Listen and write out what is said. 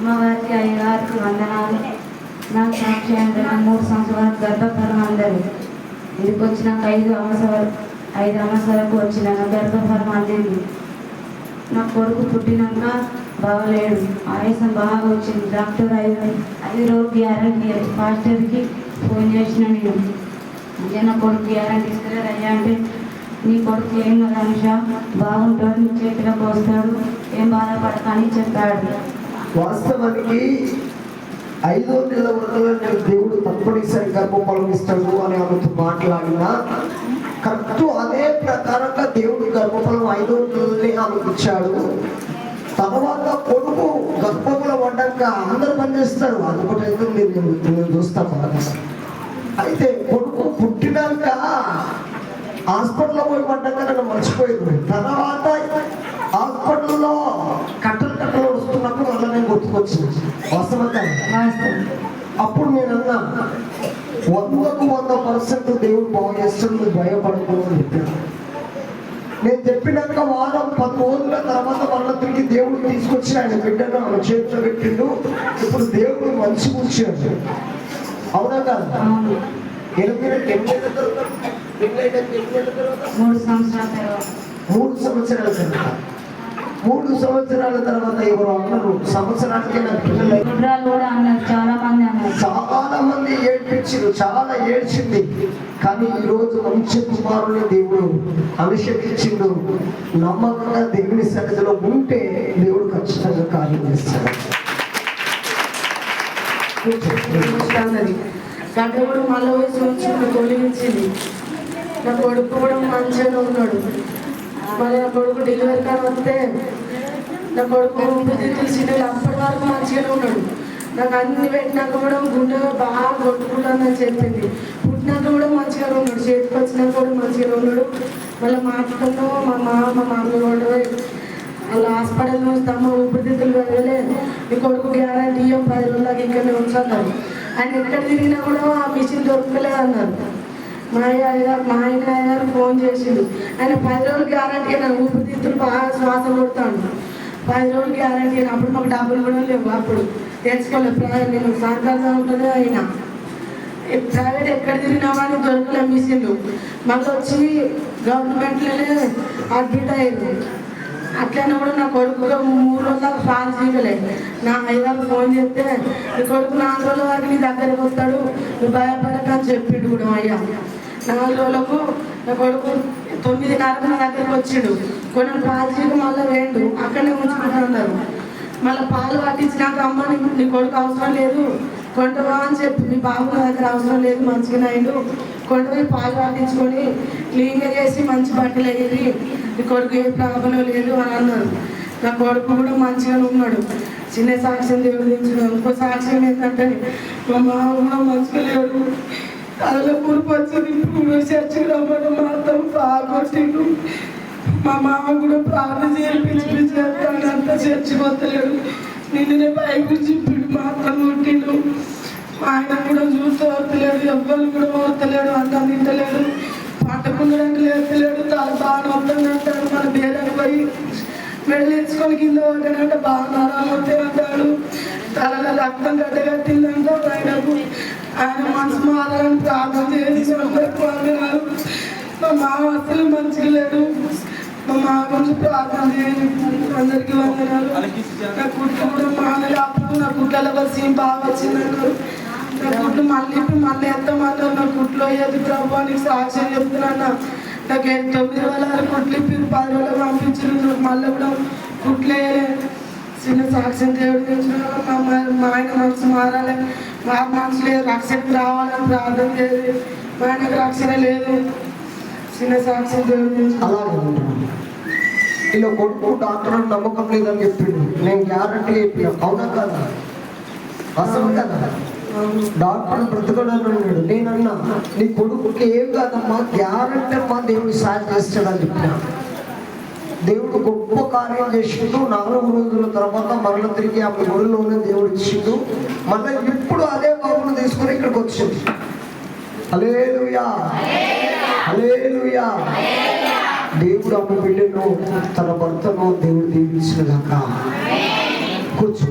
అమ్మవారికి అయ్యగారికి వందనాలు. నాకు సాక్షి అంటే నా మూడు సంవత్సరాలు గర్భఫలం అందరు ఇంటికి వచ్చినాక ఐదు అవసరాలు ఐదు అవసరాలకు వచ్చినాక గర్భఫలం అందింది నా కొడుకు పుట్టినాక బాగలేడు ఆయాసం బాగా వచ్చింది. డాక్టర్ ఐదు ఐదు రోజు గ్యారంటీ పాస్టర్కి ఫోన్ చేసిన నేను. అంటే నా కొడుకు గ్యారంటీ ఇస్తలేరు అయ్యా అంటే నీ కొడుకు ఏం కదా అనుష? బాగుంటాడు నీ చేతిలోకి వస్తాడు ఏం బాధపడకని చెప్పాడు. వాస్తవానికి ఐదో నెల వరకు నేను దేవుడు తప్పనిసరి గర్భఫలం ఇస్తాడు అని ఆమెతో మాట్లాడినా కరెక్ట్ అదే ప్రకారంగా దేవుడు గర్భఫలం ఐదో నెలలే ఆమెకు ఇచ్చాడు. తర్వాత కొడుకు గర్భంలో పడ్డాక అందరు పనిచేస్తారు అదొకటి అయితే మీరు నేను చూస్తాను బాగా. అయితే కొడుకు పుట్టినాక హాస్పిటల్లో పోయి పడ్డాక నన్ను మర్చిపోయింది తర్వాత అప్పుడు నేను అన్నా వందకు వంద పర్సెంట్ దేవుడు బాగు భయపడకూడదు అని చెప్పాడు నేను చెప్పినాక వారం పది రోజుల తర్వాత మళ్ళీ తిరిగి దేవుడు తీసుకొచ్చి ఆయన బిడ్డను ఆమె చేతిలో పెట్టిండు. ఇప్పుడు దేవుడు మంచి కూర్చాడు అవునా కాదు? మూడు సంవత్సరాల తర్వాత. మూడు సంవత్సరాల తర్వాత ఎవరు అన్నారు. సంవత్సరానికి చాలా మంది చాలా మంది ఏడ్పించారు చాలా ఏడ్చింది. కానీ ఈ రోజు మంచి కుమారుని దేవుడు అభిషేకించిండు. నమ్మకంగా దేవుని సన్నిధిలో ఉంటే దేవుడు ఖచ్చితంగా కార్యం చేస్తాడు. మళ్ళీ వయసు తొలగించింది. నా కొడుకు కూడా మంచిగానే ఉన్నాడు. మళ్ళీ నా కొడుకు డెలివరీ కాడ వస్తే నా కొడుకు ఊపిరితిత్తులు అప్పటి వరకు మంచిగానే ఉన్నాడు. నాకు అన్ని పెట్టినాక కూడా గుండె బాగా కొట్టుకుంటుందని చెప్పింది. పుట్టినాక కూడా మంచిగానే ఉన్నాడు. చేతికి వచ్చినాక కూడా మంచిగానే ఉన్నాడు. మళ్ళీ మాట్లాడుతూ మా మామ మా అమ్మ కూడా వాళ్ళ హాస్పిటల్ నుంచి అమ్మ ఊపిరితిత్తులు వెళ్ళలే మీ కొడుకు గ్యారంటీ ఇయ్యం పది రోజులకి ఇక్కడనే ఉంచున్నారు ఆయన ఎక్కడ తిరిగినా కూడా ఆ మిషన్ దొరకలేదు అన్నారు మా అయ్య గారు మా ఆయన గారు ఫోన్ చేసిండు. ఆయన పది రోజులు గ్యారంటీ నా ఊపిరితిత్తులు బాగా శ్వాస కొడతాను పది రోజులు గ్యారంటీ అని అప్పుడు మాకు డబ్బులు కూడా లేవు అప్పుడు. తెచ్చుకోలేదు ప్రైవేట్ నేను సర్కారు ఉంటుంది అయినా. ప్రైవేట్ ఎక్కడ తిరిగినా అని దొరకలే మిషన్లు మళ్ళీ వచ్చి గవర్నమెంట్లోనే అడ్మిట్ అయ్యింది అట్లనే కూడా నా కొడుకు మూడు రోజుల ఫాల్ చేయలేదు నా అయ్యగారు ఫోన్ చేస్తే నీ కొడుకు నాలుగు రోజుల వరకు నీ దగ్గరకు వస్తాడు నువ్వు భయపడకని చెప్పిండు కూడా అయ్యా. నాలుగు రోజులకు నా కొడుకు తొమ్మిదిన్నరకు నా దగ్గరకు వచ్చిండు. కొన్ని పాలు మళ్ళీ వేయండు అక్కడనే ఉంచుకుంటున్నారు మళ్ళీ పాలు పట్టించినాక అమ్మ నీ- కొడుకు అవసరం లేదు. కొంటవా అని చెప్పి మీ బాబు నా దగ్గర అవసరం లేదు మంచిగా అయిండు. కొండపోయి పాలు పట్టించుకొని క్లీన్గా చేసి మంచి బట్టలు వేయాలి నీ కొడుకు ఏ ప్రాబ్లం లేదు అని అన్నారు. నా కొడుకు కూడా మంచిగానే ఉన్నాడు. చిన్న సాక్ష్యం దేవుడించిన ఇంకో సాక్ష్యం ఏంటంటే మా మామ కూడా మంచిగా లేడు. అలా పురుపు చర్చి చర్చికి రమ్మని మాత్రం బాగా కొట్టిండు మా మామ కూడా ప్రార్థన చేయించి చేస్తాను అంతా చర్చికి వస్తలేడు. నిన్ననే పైకి చెప్పిడు మాత్రం కొట్టిండు. ఆయన కూడా చూస్తూ వస్తలేడు ఎవ్వరు కూడా వస్తలేడు అంత తింటలేడు. పట్టకుండా లేస్తలేడు తల బాగా వస్తుంది అంటాడు మన బేరానికి పోయి. వెళ్ళేసుకొని కింద పడ్డాడంటే బాగా నరాలు వస్తాయి అంటాడు. తలలో రక్తం గడ్డగట్టిందంటే ఆయనకు. ఆయన మనసు మాత్రం ప్రార్థన చేసి అందరికి వందనాలు మా మామ అసలు మంచిగా లేడు. మా మామ గురించి ప్రార్థన చేయండి అందరికీ వందనాలు. నా కుట్టు కూడా మానలు అప్పుడు నా కుట్లలో వచ్చి బాగా వచ్చిందన్నారు నా కుట్లు మళ్ళీ ఇప్పుడు మళ్ళీ ఎత్తమన్నారు నా కుట్లో ఏది ప్రభు అని సాక్ష్యం చెప్తున్నా నాకు ఏ- తొమ్మిది వేల ఆరు కుట్లు ఇప్పుడు పది రోజులు పంపించారు. మళ్ళీ కూడా కుట్లే చిన్న సాక్ష్యం దేవుడు తెచ్చిన మా ఆయన మనసు మారాలి. మా మనసు లేదు రక్షణకు రావాలని ప్రార్థన చేయాలి మా ఆయనకు రక్షణ లేదు. చిన్న సాక్ష్యం దేవుడు అలాగే ఉంటుంది ఇలా కొడుకు డాక్టర్ నమ్మకం లేదని చెప్పిండు. నేను గ్యారంటీ చెప్పిన. అవునా కదా? అసలు కదా? డాక్టర్ బ్రతకడని అన్నాడు. నేనన్నా నీ కొడుకుకి ఏం కాదమ్మా? గ్యారంటీ అమ్మా దేవుడు సాయం చేస్తాడని చెప్పినా. దేవుడు గొప్ప కార్యం చేసిండు. నాలుగు రోజుల తర్వాత మరల తిరిగి ఆమె గుడిలోనే దేవుడు ఇచ్చిండు. మళ్ళీ ఇప్పుడు అదే బాబును తీసుకుని ఇక్కడికి వచ్చింది హల్లెలూయా. హల్లెలూయా. దేవుడు ఆమె బిడ్డను తన భర్తను దేవుడు దీవించిన కూర్చో.